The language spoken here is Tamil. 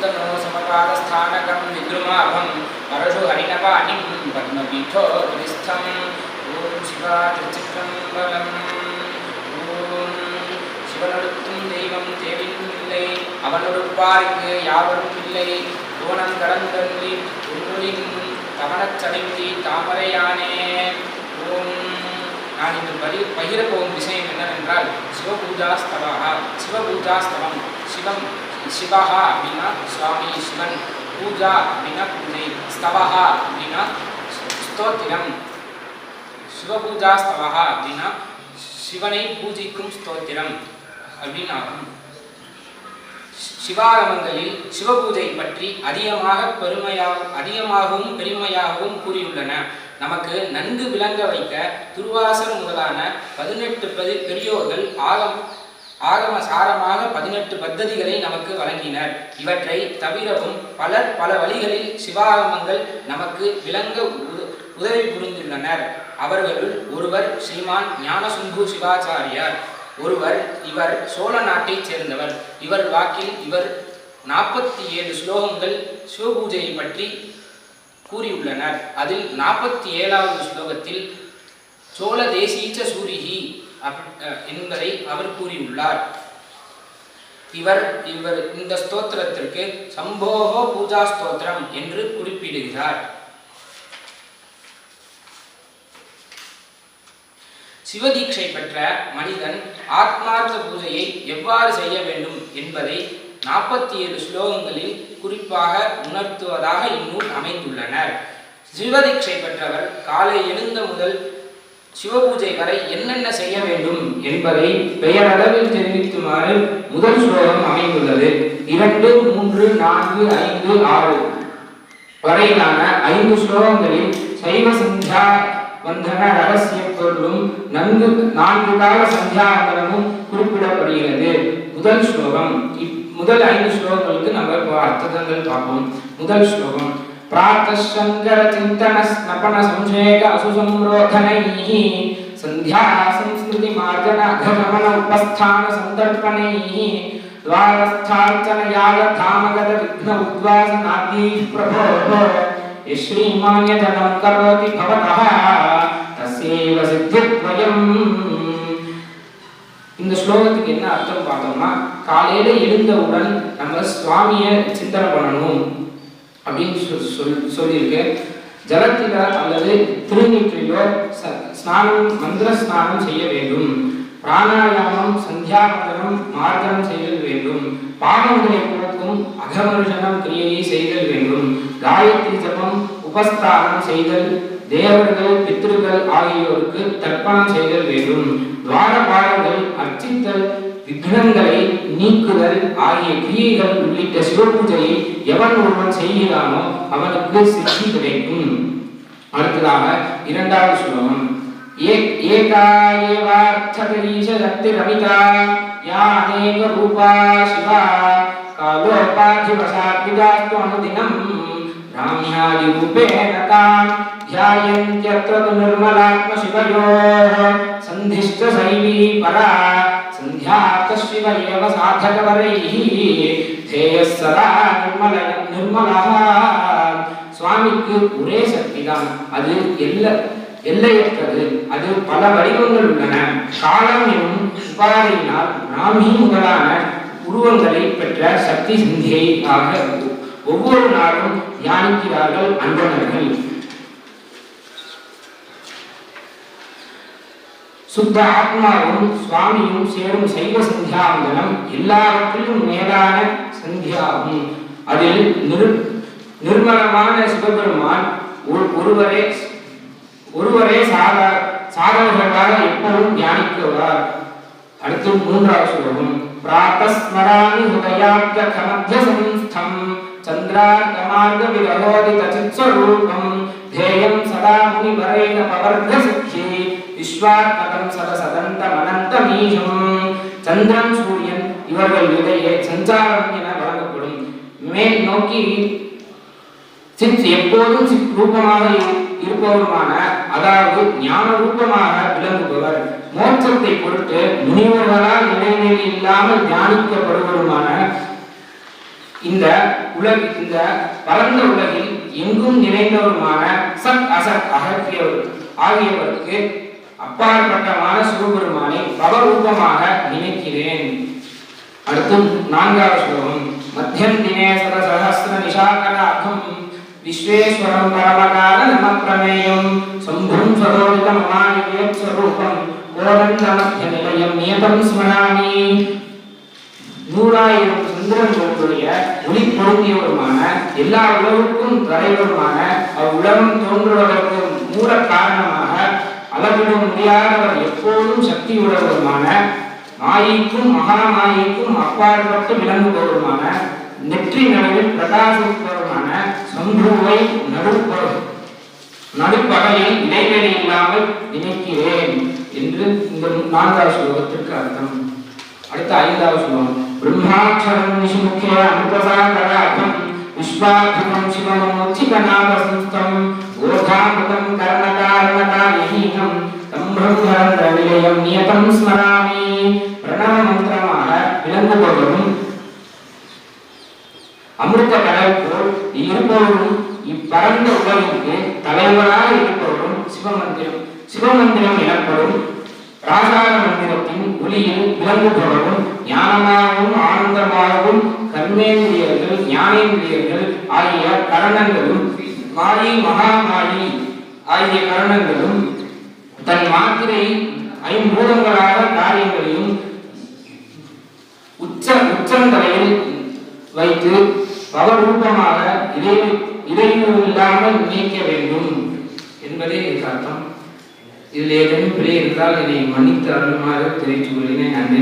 कीर्तनो समपादस्थानकं विद्रुमाभं परशु हरिणपाणिं पद्मपीठो हृदिस्थम् ॐ शिवा திருச்சிற்றம்பலம் ஓம் சிவனொடுக்கும் தெய்வம் தேவிலும் இல்லை அவனொடுப்பாருக்கு யாவரும் இல்லை கோணம் கடந்தன்றி உன்னொழின் தவணச்சடைந்தி தாமரையானே ஓம் நான் இன்று பரி பகிர போகும் விஷயம் என்னவென்றால் சிவபூஜாஸ்தவா சிவபூஜாஸ்தவம் சிவம் சிவஹா அப்படின்னா சுவாமி சிவன். பூஜா அப்படின்னா பூஜை ஸ்தவஹா அப்படின்னா ஸ்தோத்திரம். சிவபூஜாஸ்தவா அப்படின்னா சிவனை பூஜிக்கும் ஸ்தோத்திரம் அப்படின்னு ஆகும் சிவாகமங்களில் சிவபூஜை பற்றி அதிகமாக பெருமையாகவும் அதிகமாகவும் பெருமையாகவும் கூறியுள்ளன. நமக்கு நன்கு விளங்க வைக்க துர்வாசர் முதலான பதினெட்டு பதி பெரியோர்கள் ஆகம் ஆகம சாரமாக பதினெட்டு பத்ததிகளை நமக்கு வழங்கினர். இவற்றை தவிரவும் பலர் பல வழிகளில் சிவாகமங்கள் நமக்கு விளங்க உதவி புரிந்துள்ளனர். அவர்களுள் ஒருவர் ஸ்ரீமான் ஞானசுங்கு சிவாச்சாரியார். ஒருவர் இவர் சோழ நாட்டைச் சேர்ந்தவர். இவர் வாக்கில் இவர் நாற்பத்தி ஏழு ஸ்லோகங்கள் சிவபூஜையை பற்றி கூறியுள்ளனர். அதில் நாற்பத்தி ஏழாவது ஸ்லோகத்தில் சோழ தேசீச்ச சூரிகி என்பதை அவர் கூறியுள்ளார். இவர் இவர் இந்த ஸ்தோத்திரத்திற்கு சம்போகோ பூஜா ஸ்தோத்திரம் என்று குறிப்பிடுகிறார். சிவதீட்சை பெற்ற மனிதன் ஆத்மார்த்த பூஜையை எவ்வாறு செய்ய வேண்டும் என்பதை நாற்பத்தி ஏழு ஸ்லோகங்களில் குறிப்பாக உணர்த்துவதாக இந்நூல் அமைந்துள்ளனர். சிவதீட்சை பெற்றவர் காலை எழுந்த முதல் சிவபூஜை வரை என்னென்ன செய்ய வேண்டும் என்பதை பெயரளவில் தெரிவிக்குமாறு முதல் ஸ்லோகம் அமைந்துள்ளது. இரண்டு மூன்று நான்கு ஐந்து ஆறு. வரையிலான ஐந்து ஸ்லோகங்களில் சைவ சந்தியா வந்தன ரகசிய பொருளும் நன்கு நான்கு கால சந்தியாகரமும் குறிப்பிடப்படுகிறது. முதல் ஸ்லோகம். இப்- முதல் ஐந்து ஸ்லோகங்களுக்கு நம்ம அர்த்தங்கள் பார்ப்போம். முதல் ஸ்லோகம். பிராத்தசங்கர சிந்தன ஸ்னபன சம்சேக அசுசம்ரோதனைः சந்தியா संस्कृति मार्जन अघगमन उपस्थान सन्दर्पणैः द्वारस्थार्चनयाय धामगत विघ्न उद्वासनाद्यैः प्रभोः ये श्रीमान्यजनं करोति भवतः तस्यैव सिद्धिद्वयम् இந்த ஸ்லோகத்துக்கு என்ன அர்த்தம் பார்த்தோம்னா காலையில எழுந்தவுடன் நம்ம சுவாமியை சிந்தனை பண்ணணும் அப்படின்னு சொல் சொல் சொல்லியிருக்கு. ஜலத்தில அல்லது திருநீற்றிலோ ஸ்நானம் மந்திர ஸ்நானம் செய்ய வேண்டும். பிராணாயாமம் சந்தியாவந்தனம் மார்க்கம் செய்தல் வேண்டும். பாவங்களை போக்கும் அகமர்ஷனம் கிரியையை செய்தல் வேண்டும். காயத்ரி ஜபம் உபஸ்தானம் செய்தல் தேவர்கள் பித்ருக்கள் ஆகியோருக்கு தர்ப்பணம் செய்தல் வேண்டும். துவாரபாலர்கள் அர்ச்சித்தல் விக்னங்களை நீக்குதல் ஆகிய கிரியைகள் உள்ளிட்ட சிவபூஜையை எவன் ஒருவன் செய்கிறானோ அவனுக்கு சித்தி கிடைக்கும். அடுத்ததாக இரண்டாவது ஸ்லோகம் ஏ- ஏகா யா அநேக ரூபா சிவா காலோபாதிவசாத்விதாஸ்து அனுதினம் ராம்யாதிரூபேண தாம். ध्यायन्त्यत्र तु निर्मलात्मशिवयोः सन्धिश्च सैवी परा सन्ध्यातशिव एव साधकवरैः ध्येयः सदा निर्मल निर्मलः சுவாமிக்கு ஒரே சக்தி தான் அது எல்ல எல்லையற்றது அது பல வடிவங்கள் உள்ளன காலம் எனும் உபாதையினால் ராமி முதலான உருவங்களை பெற்ற சக்தி சிந்தியாக ஒவ்வொரு நாளும் தியானிக்கிறார்கள் அன்பனர்கள் சுத்த ஆத்மாவும் சுவாமியும் சேரும் சைவ சந்தியாவந்தனம் எல்லாவற்றிலும் மேலான சந்தியாகும். அதில் நிர் நிர்மலமான சிவபெருமான் ஒருவரே ஒருவரே சாதா சாதகர்களாக எப்பவும் தியானிக்கிறார் அடுத்து மூன்றாவது ஸ்லோகம் பிராத்தஸ்மராமி ஹுதயாப்த கமத்திய சம்ஸ்தம் சந்திரார்க்க மார்க சித்ஸ்வரூபம். தேயம் சதா முனிவரைன பவர்க சித்தி விஸ்வாத்மகம் சதசதந்தம் அனந்தமீஷம் சந்திரன் சூரியன் இவர்கள் இடையே சஞ்சாரம் என வழங்கப்படும் மேல் நோக்கி சித் எப்போதும் சித் ரூபமாக இரு- இருப்பவருமான அதாவது ஞான ரூபமாக விளங்குபவர். மோட்சத்தை பொறுத்து முனிவர்களால் இடைநிலை இல்லாமல் தியானிக்கப்படுவருமான இந்த உலக இந்த பரந்த உலகில் எங்கும் நிறைந்தவருமான சத் அசத் அகற்றியவர் ஆகியவருக்கு அப்பாற்பட்டமான சிவபெருமானை பவரூபமாக நினைக்கிறேன். அடுத்து நான்காவது ஸ்லோகம். மத்தியம் தினே சத சகஸ்ர விஸ்வேஸ்வரம் பரமகால நம பிரமேயம் சம்பும் சரோஜித மமானியம் ஸ்வரூபம் கோதந்த மத்திய நிலையம் நியதம் ஸ்மராமி. நூறாயிரம் சந்திரன்களுடைய ஒளி பொருந்தியவருமான எல்லா உலகுக்கும் தலைவருமான அவ்வுலகம் தோன்றுவதற்கு மூல காரணமாக அளவிட முடியாதவர் எப்போதும் சக்தியுள்ளவருமான மாயைக்கும் மகாமாயைக்கும் அப்பாற்பட்டு விளங்குபவருமான நெற்றி நடுவில் பிரகாசிப்பவருமான சந்துருவை நடுப்பவர். நடுப்பகையில் இடைவெளி இல்லாமல் நினைக்கிறேன் என்று இந்த நான்காவது ஸ்லோகத்திற்கு அர்த்தம். அடுத்த ஐந்தாவது ஸ்லோகம். பிரம்மாட்சரம் நிஷிமுखे அமிர்தசாகராகம் விஸ்வாத்மம் சிவமோச்சிதநாதசம்ஸ்தம் ஓதாமிருதம் கர்ணகாரணகாரியஹீனம் தம் பிரம்மரந்திர நியதம் ஸ்மராமி. பிரணவ மந்திரமாக விளங்குபவரும் அமிர்த கடல் போல் இருப்பவரும் இப்பரந்த உலகிற்கு தலைவராக இருப்பவரும் சிவமந்திரம் சிவமந்திரம் எனப்படும் ராசார மந்திரத்தின் ஒளியில் விளங்குபவரும் ஞானமாகவும் ஆனந்தமாகவும் கர்மேந்திரியர்கள் ஞானேந்திரியர்கள் ஆகிய கரணங்களும் மாயி மகாமாயி ஆகிய கரணங்களும் தன் மாத்திரை ஐம்பூதங்களாக காரியங்களையும் உச்ச உச்சந்தலையில் வைத்து பவரூபமாக இடைவு இடையூறு இல்லாமல் நீக்க வேண்டும் என்பதே அர்த்தம். இதில் ஏதேனும் பிழை இருந்தால் என்னை மன்னித்து அருளுமாறு தெரிவித்துக் கொள்கிறேன். நன்றி.